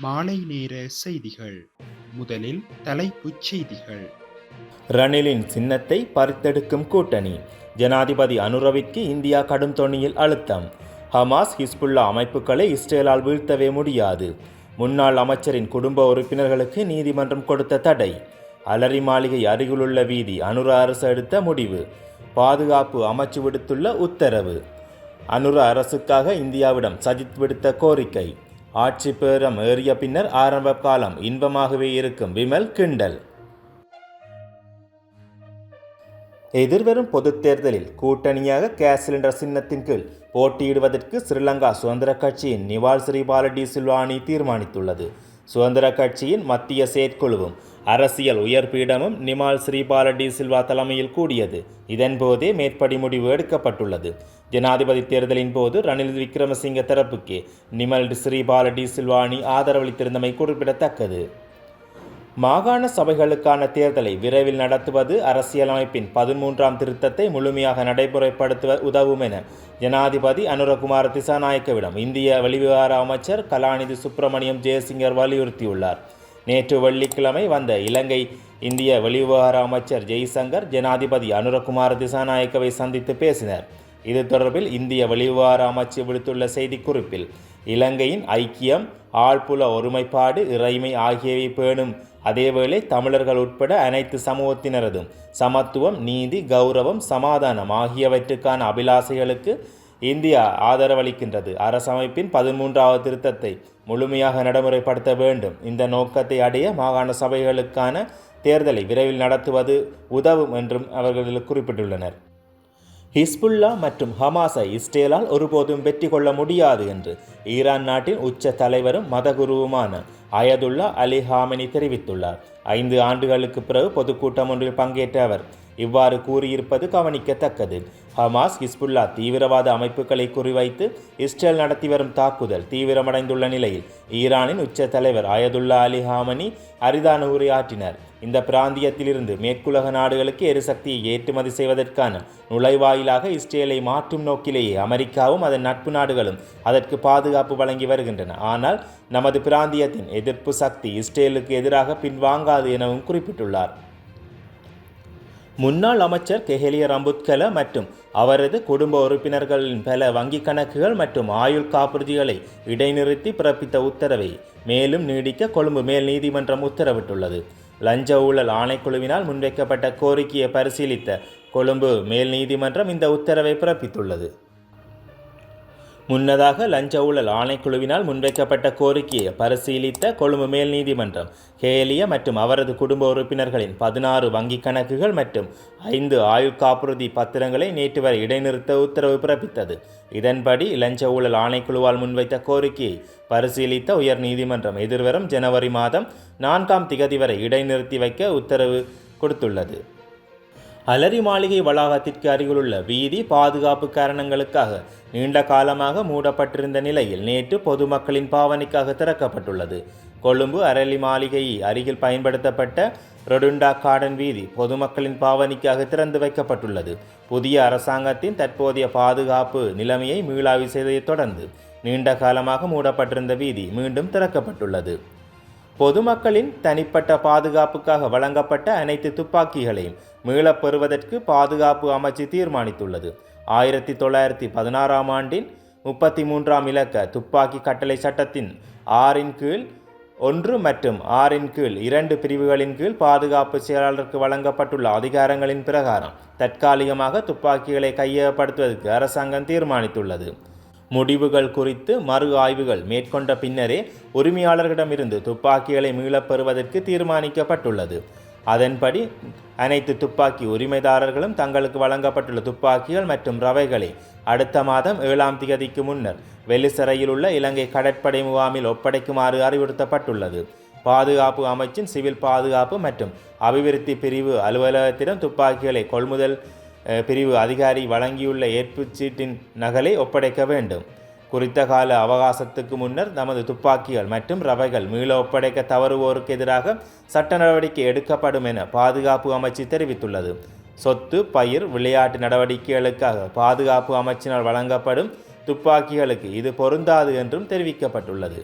மாலை நேர செய்திகள். முதலில் தலைப்புச் செய்திகள். ரணிலின் சின்னத்தை பறித்தெடுக்கும் கூட்டணி. ஜனாதிபதி அனுரவிற்கு இந்தியா கடும் தொனியில் அழுத்தம். ஹமாஸ் ஹிஸ்புல்லா அமைப்புகளை இஸ்ரேலால் வீழ்த்தவே முடியாது. முன்னாள் அமைச்சரின் குடும்ப உறுப்பினர்களுக்கு நீதிமன்றம் கொடுத்த தடை. அலரி மாளிகை அருகிலுள்ள வீதி அனுர அரசு எடுத்த முடிவு. பாதுகாப்பு அமைச்சு விடுத்துள்ள உத்தரவு. அனுர அரசுக்காக இந்தியாவிடம் சஜித் விடுத்த கோரிக்கை. ஆட்சி பேரம் ஏறிய பின்னர் ஆரம்ப காலம் இன்பமாகவே இருக்கும் விமல் கிண்டல். எதிர்வரும் பொதுத் தேர்தலில் கூட்டணியாக கேஸ் சிலிண்டர் சின்னத்தின் கீழ் போட்டியிடுவதற்கு ஸ்ரீலங்கா சுதந்திர கட்சியின் நிவால் ஸ்ரீபால டி சில்வானி தீர்மானித்துள்ளது. சுதந்திர கட்சியின் மத்திய செயற்குழுவும் அரசியல் உயர்பீடமும் நிமால் ஸ்ரீபால டி சில்வா தலைமையில் கூடியது. இதன்போதே மேற்படி முடிவு எடுக்கப்பட்டுள்ளது. ஜனாதிபதி தேர்தலின் போது ரணில் விக்ரமசிங்க தரப்புக்கு நிமல் ஸ்ரீபால டி சில்வானி ஆதரவளித்திருந்தமை குறிப்பிடத்தக்கது. மாகாண சபைகளுக்கான தேர்தலை விரைவில் நடத்துவது அரசியலமைப்பின் பதிமூன்றாம் திருத்தத்தை முழுமையாக நடைமுறைப்படுத்த உதவும் என ஜனாதிபதி அனுரகுமார திசாநாயக்கவிடம் இந்திய வெளிவிவகார அமைச்சர் கலாநிதி சுப்பிரமணியம் ஜெயசிங்கர் வலியுறுத்தியுள்ளார். நேற்று வெள்ளிக்கிழமை வந்த இலங்கை இந்திய வெளிவிவகார அமைச்சர் ஜெய்சங்கர் ஜனாதிபதி அனுரகுமார திசாநாயக்கவை சந்தித்து பேசினர். இது தொடர்பில் இந்திய வெளிவார அமைச்சு விடுத்துள்ள செய்திக்குறிப்பில் இலங்கையின் ஐக்கியம் ஆழ்புல ஒருமைப்பாடு இறைமை ஆகியவை பேணும். அதேவேளை தமிழர்கள் உட்பட அனைத்து சமூகத்தினரதும் சமத்துவம் நீதி கௌரவம் சமாதானம் ஆகியவற்றுக்கான அபிலாசைகளுக்கு இந்தியா ஆதரவளிக்கின்றது. அரசமைப்பின் பதிமூன்றாவது திருத்தத்தை முழுமையாக நடைமுறைப்படுத்த வேண்டும். இந்த நோக்கத்தை அடைய மாகாண சபைகளுக்கான தேர்தலை விரைவில் நடத்துவது உதவும் என்றும் அவர்கள் குறிப்பிட்டுள்ளனர். ஹிஸ்புல்லா மற்றும் ஹமாஸை இஸ்ரேலால் ஒருபோதும் வெற்றி கொள்ள முடியாது என்று ஈரான் நாட்டின் உச்ச தலைவரும் மதகுருவுமான அயதுல்லா அலி ஹாமினி தெரிவித்துள்ளார். ஐந்து ஆண்டுகளுக்கு பிறகு பொதுக்கூட்டம் ஒன்றில் பங்கேற்ற அவர் இவ்வாறு கூறியிருப்பது கவனிக்கத்தக்கது. ஹமாஸ் ஹிஸ்புல்லா தீவிரவாத அமைப்புகளை குறிவைத்து இஸ்ரேல் நடத்தி வரும் தாக்குதல் தீவிரமடைந்துள்ள நிலையில் ஈரானின் உச்ச தலைவர் அயதுல்லா அலி ஹாமனி அரிதான உரையாற்றினார். இந்த பிராந்தியத்திலிருந்து மேற்குலக நாடுகளுக்கு எரிசக்தியை ஏற்றுமதி செய்வதற்கான நுழைவாயிலாக இஸ்ரேலை மாற்றும் நோக்கிலேயே அமெரிக்காவும் அதன் நட்பு நாடுகளும் அதற்கு பாதுகாப்பு வழங்கி வருகின்றன. ஆனால் நமது பிராந்தியத்தின் எதிர்ப்பு சக்தி இஸ்ரேலுக்கு எதிராக பின்வாங்காது எனவும் குறிப்பிட்டுள்ளார். முன்னாள் அமைச்சர் கெஹெலிய ரம்புத்கல மற்றும் அவரது குடும்ப உறுப்பினர்களின் பல வங்கிக் கணக்குகள் மற்றும் ஆயுள் காப்புறுதிகளை இடைநிறுத்தி பிறப்பித்த உத்தரவை மேலும் நீடிக்க கொழும்பு மேல் நீதிமன்றம் உத்தரவிட்டுள்ளது. லஞ்ச ஊழல் ஆணைக்குழுவினால் முன்வைக்கப்பட்ட கோரிக்கையை பரிசீலித்த கொழும்பு மேல் நீதிமன்றம் இந்த உத்தரவை பிறப்பித்துள்ளது. முன்னதாக லஞ்ச ஊழல் ஆணைக்குழுவினால் முன்வைக்கப்பட்ட கோரிக்கையை பரிசீலித்த கொழும்பு மேல் நீதிமன்றம் ஹேலிய மற்றும் அவரது குடும்ப உறுப்பினர்களின் பதினாறு வங்கிக் கணக்குகள் மற்றும் ஐந்து ஆயுள் காப்புறுதி பத்திரங்களை நேற்று வரை இடைநிறுத்த உத்தரவு பிறப்பித்தது. இதன்படி லஞ்ச ஊழல் ஆணைக்குழுவால் முன்வைத்த கோரிக்கையை பரிசீலித்த உயர் நீதிமன்றம் எதிர்வரும் ஜனவரி மாதம் நான்காம் திகதி வரை இடைநிறுத்தி வைக்க உத்தரவு கொடுத்துள்ளது. அலரி மாளிகை வளாகத்திற்கு அருகிலுள்ள வீதி பாதுகாப்பு காரணங்களுக்காக நீண்ட காலமாக மூடப்பட்டிருந்த நிலையில் நேற்று பொதுமக்களின் பாவனைக்காக திறக்கப்பட்டுள்ளது. கொழும்பு அரளி மாளிகை அருகில் பயன்படுத்தப்பட்ட ரொடுண்டா கார்டன் வீதி பொதுமக்களின் பாவனைக்காக திறந்து வைக்கப்பட்டுள்ளது. புதிய அரசாங்கத்தின் தற்போதைய பாதுகாப்பு நிலைமையை மீளாய்வு செய்ததைத் தொடர்ந்து நீண்ட காலமாக மூடப்பட்டிருந்த வீதி மீண்டும் திறக்கப்பட்டுள்ளது. பொதுமக்களின் தனிப்பட்ட பாதுகாப்புக்காக வழங்கப்பட்ட அனைத்து துப்பாக்கிகளையும் மீளப் பெறுவதற்கு பாதுகாப்பு அமைச்சு தீர்மானித்துள்ளது. ஆயிரத்தி தொள்ளாயிரத்தி பதினாறாம் ஆண்டின் முப்பத்தி மூன்றாம் இலக்க துப்பாக்கி கட்டளை சட்டத்தின் ஆறின் கீழ் ஒன்று மற்றும் ஆறின் கீழ் இரண்டு பிரிவுகளின் கீழ் பாதுகாப்பு செயலாளருக்கு வழங்கப்பட்டுள்ள அதிகாரங்களின் பிரகாரம் தற்காலிகமாக துப்பாக்கிகளை கையகப்படுத்துவதற்கு அரசாங்கம் தீர்மானித்துள்ளது. முடிவுகள் குறித்து மறு ஆய்வுகள் மேற்கொண்ட பின்னரே உரிமையாளர்களிடமிருந்து துப்பாக்கிகளை மீளப் பெறுவதற்கு தீர்மானிக்கப்பட்டுள்ளது. அதன்படி அனைத்து துப்பாக்கி உரிமைதாரர்களும் தங்களுக்கு வழங்கப்பட்டுள்ள துப்பாக்கிகள் மற்றும் ரவைகளை அடுத்த மாதம் ஏழாம் தேதிக்கு முன்னர் வெள்ளிசரையில் உள்ள இலங்கை கடற்படை முகாமில் ஒப்படைக்குமாறு அறிவுறுத்தப்பட்டுள்ளது. பாதுகாப்பு அமைச்சின் சிவில் பாதுகாப்பு மற்றும் அபிவிருத்தி பிரிவு அலுவலகத்திடம் துப்பாக்கிகளை கொள்முதல் பிரிவு அதிகாரி வழங்கியுள்ள ஏற்புச் சீட்டின் நகலை ஒப்படைக்க வேண்டும். குறித்த கால அவகாசத்துக்கு முன்னர் நமது துப்பாக்கிகள் மற்றும் ரவைகள் மீள ஒப்படைக்க தவறுவோருக்கு எதிராக சட்ட நடவடிக்கை எடுக்கப்படும் என பாதுகாப்பு அமைச்சு தெரிவித்துள்ளது. சொத்து பயிர் விளையாட்டு நடவடிக்கைகளுக்காக பாதுகாப்பு அமைச்சினால் வழங்கப்படும் துப்பாக்கிகளுக்கு இது பொருந்தாது என்றும் தெரிவிக்கப்பட்டுள்ளது.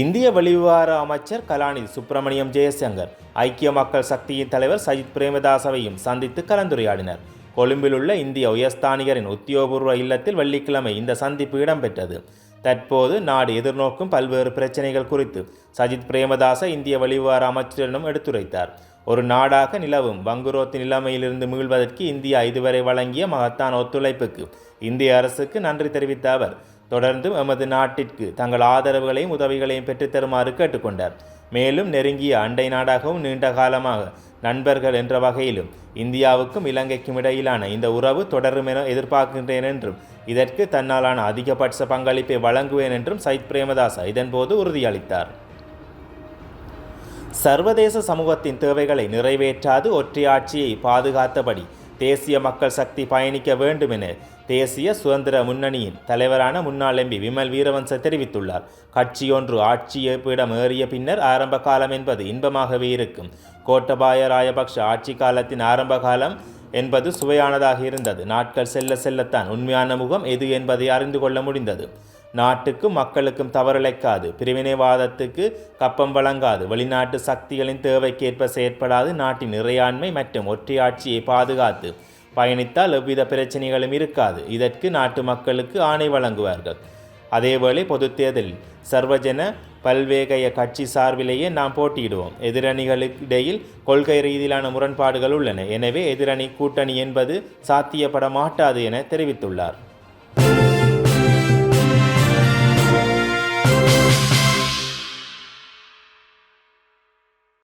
இந்திய வெளிவிவகார அமைச்சர் கலாநிதி சுப்பிரமணியம் ஜெயசங்கர் ஐக்கிய மக்கள் சக்தியின் தலைவர் சஜித் பிரேமதாசவையும் சந்தித்து கலந்துரையாடினர். கொழும்பில் உள்ள இந்திய உயர்ஸ்தானிகரின் உத்தியோகபூர்வ இல்லத்தில் வெள்ளிக்கிழமை இந்த சந்திப்பு இடம்பெற்றது. தற்போது நாடு எதிர்நோக்கும் பல்வேறு பிரச்சனைகள் குறித்து சஜித் பிரேமதாச இந்திய வெளிவிவகார அமைச்சரிடம் எடுத்துரைத்தார். ஒரு நாடாக நிலவும் வங்குரோத்து நிலைமையிலிருந்து மீள்வதற்கு இந்தியா இதுவரை வழங்கிய மகத்தான ஒத்துழைப்புக்கு இந்திய அரசுக்கு நன்றி தெரிவித்த அவர் தொடர்ந்து எமது நாட்டிற்கு தங்கள் ஆதரவுகளையும் உதவிகளையும் பெற்றுத்தருமாறு கேட்டுக்கொண்டார். மேலும் நெருங்கிய அண்டை நாடாகவும் நீண்ட காலமாக நண்பர்கள் என்ற வகையிலும் இந்தியாவுக்கும் இலங்கைக்கும் இடையிலான இந்த உறவு தொடரும் என எதிர்பார்க்கின்றேன் என்றும் இதற்கு தன்னாலான அதிகபட்ச பங்களிப்பை வழங்குவேன் என்றும் சைத் பிரேமதாசா இதன்போது உறுதியளித்தார். சர்வதேச சமூகத்தின் தேவைகளை நிறைவேற்றாது ஒற்றையாட்சியை பாதுகாத்தபடி தேசிய மக்கள் சக்தி பயணிக்க வேண்டும் என தேசிய சுதந்திர முன்னணியின் தலைவரான முன்னாள் எம்பி விமல் வீரவன்ச தெரிவித்துள்ளார். கட்சியொன்று ஆட்சியை பீடம் ஏறிய பின்னர் ஆரம்ப காலம் என்பது இன்பமாகவே இருக்கும். கோட்டபாய ராயபக்ஷ ஆட்சி காலத்தின் ஆரம்ப காலம் என்பது சுவையானதாக இருந்தது. நாட்கள் செல்ல செல்லத்தான் உண்மையான முகம் எது என்பதை அறிந்து கொள்ள முடிந்தது. நாட்டுக்கும் மக்களுக்கும் தவறிழைக்காது. பிரிவினைவாதத்துக்கு கப்பம் வழங்காது. வெளிநாட்டு சக்திகளின் தேவைக்கேற்ப செயற்படாது. நாட்டின் இறையாண்மை மற்றும் ஒற்றையாட்சியை பாதுகாத்து பயணித்தால் எவ்வித பிரச்சனைகளும் இருக்காது. இதற்கு நாட்டு மக்களுக்கு ஆணை வழங்குவார்கள். அதேவேளை பொதுத்தேர்தலில் சர்வஜன பல்வேகைய கட்சி சார்பிலேயே நாம் போட்டியிடுவோம். எதிரணிகளுக்கு இடையில் கொள்கை ரீதியிலான முரண்பாடுகள் உள்ளன. எனவே எதிரணி கூட்டணி என்பது சாத்தியப்பட மாட்டாது என தெரிவித்துள்ளார்.